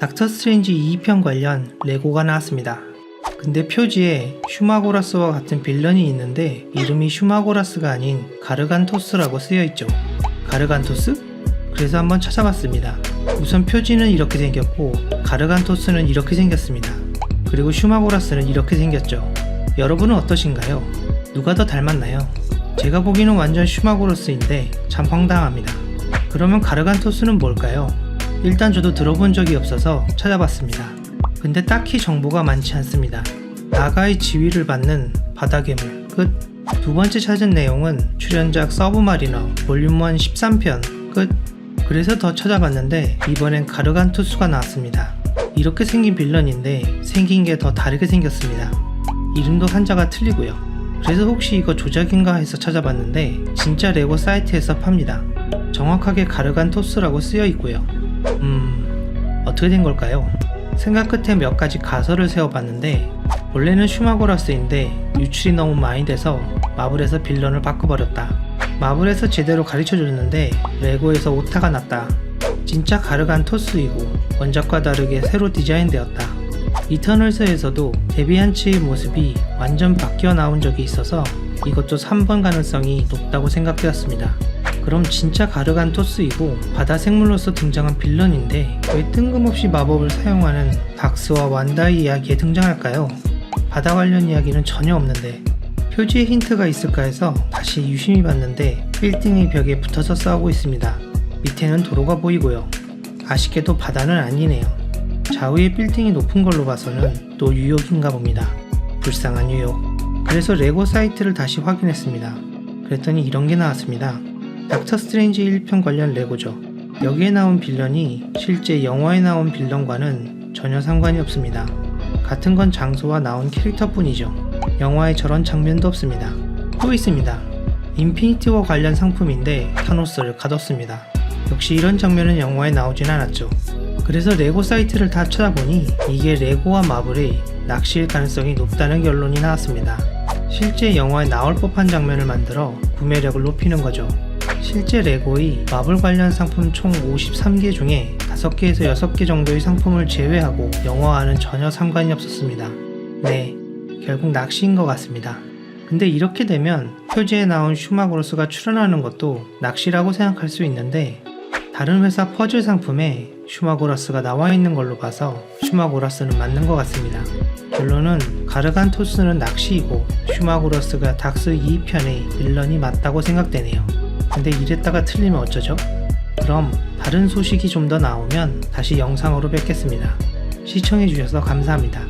닥터 스트레인지 2편 관련 레고가 나왔습니다. 근데 표지에 슈마고라스와 같은 빌런이 있는데 이름이 슈마고라스가 아닌 가르간토스라고 쓰여 있죠. 가르간토스? 그래서 한번 찾아봤습니다. 우선 표지는 이렇게 생겼고 가르간토스는 이렇게 생겼습니다. 그리고 슈마고라스는 이렇게 생겼죠. 여러분은 어떠신가요? 누가 더 닮았나요? 제가 보기에는 완전 슈마고라스인데 참 황당합니다. 그러면 가르간토스는 뭘까요? 일단 저도 들어본 적이 없어서 찾아봤습니다. 근데 딱히 정보가 많지 않습니다. 나가의 지위를 받는 바다 괴물 끝. 두 번째 찾은 내용은 출연작 서브마리너 볼륨 1 13편 끝. 그래서 더 찾아봤는데 이번엔 가르간투스가 나왔습니다. 이렇게 생긴 빌런인데 생긴 게 더 다르게 생겼습니다. 이름도 한자가 틀리고요. 그래서 혹시 이거 조작인가 해서 찾아봤는데 진짜 레고 사이트에서 팝니다. 정확하게 가르간토스라고 쓰여 있고요. 음, 어떻게 된 걸까요? 생각 끝에 몇 가지 가설을 세워봤는데 원래는 슈마고라스인데 유출이 너무 많이 돼서 마블에서 빌런을 바꿔버렸다. 마블에서 제대로 가르쳐줬는데 레고에서 오타가 났다. 진짜 가르간 토스이고 원작과 다르게 새로 디자인되었다. 이터널스에서도 데뷔한 츠의 모습이 완전 바뀌어 나온 적이 있어서 이것도 3번 가능성이 높다고 생각되었습니다. 그럼 진짜 가르간토스이고 바다 생물로서 등장한 빌런인데 왜 뜬금없이 마법을 사용하는 박스와 완다의 이야기에 등장할까요? 바다 관련 이야기는 전혀 없는데 표지에 힌트가 있을까 해서 다시 유심히 봤는데 빌딩의 벽에 붙어서 싸우고 있습니다. 밑에는 도로가 보이고요. 아쉽게도 바다는 아니네요. 좌우의 빌딩이 높은 걸로 봐서는 또 뉴욕인가 봅니다. 불쌍한 뉴욕. 그래서 레고 사이트를 다시 확인했습니다. 그랬더니 이런 게 나왔습니다. 닥터 스트레인지 1편 관련 레고죠. 여기에 나온 빌런이 실제 영화에 나온 빌런과는 전혀 상관이 없습니다. 같은 건 장소와 나온 캐릭터뿐이죠. 영화에 저런 장면도 없습니다. 또 있습니다. 인피니티 워 관련 상품인데 타노스를 가뒀습니다. 역시 이런 장면은 영화에 나오진 않았죠. 그래서 레고 사이트를 다 찾아보니 이게 레고와 마블의 낚시일 가능성이 높다는 결론이 나왔습니다. 실제 영화에 나올 법한 장면을 만들어 구매력을 높이는 거죠. 실제 레고의 마블 관련 상품 총 53개 중에 5개에서 6개 정도의 상품을 제외하고 영화와는 전혀 상관이 없었습니다. 네, 결국 낚시인 것 같습니다. 근데 이렇게 되면 표지에 나온 슈마고로스가 출연하는 것도 낚시라고 생각할 수 있는데 다른 회사 퍼즐 상품에 슈마고라스가 나와 있는 걸로 봐서 슈마고라스는 맞는 것 같습니다. 결론은 가르간토스는 낚시이고 슈마고라스가 닥스 2편의 빌런이 맞다고 생각되네요. 근데 이랬다가 틀리면 어쩌죠? 그럼 다른 소식이 좀 더 나오면 다시 영상으로 뵙겠습니다. 시청해주셔서 감사합니다.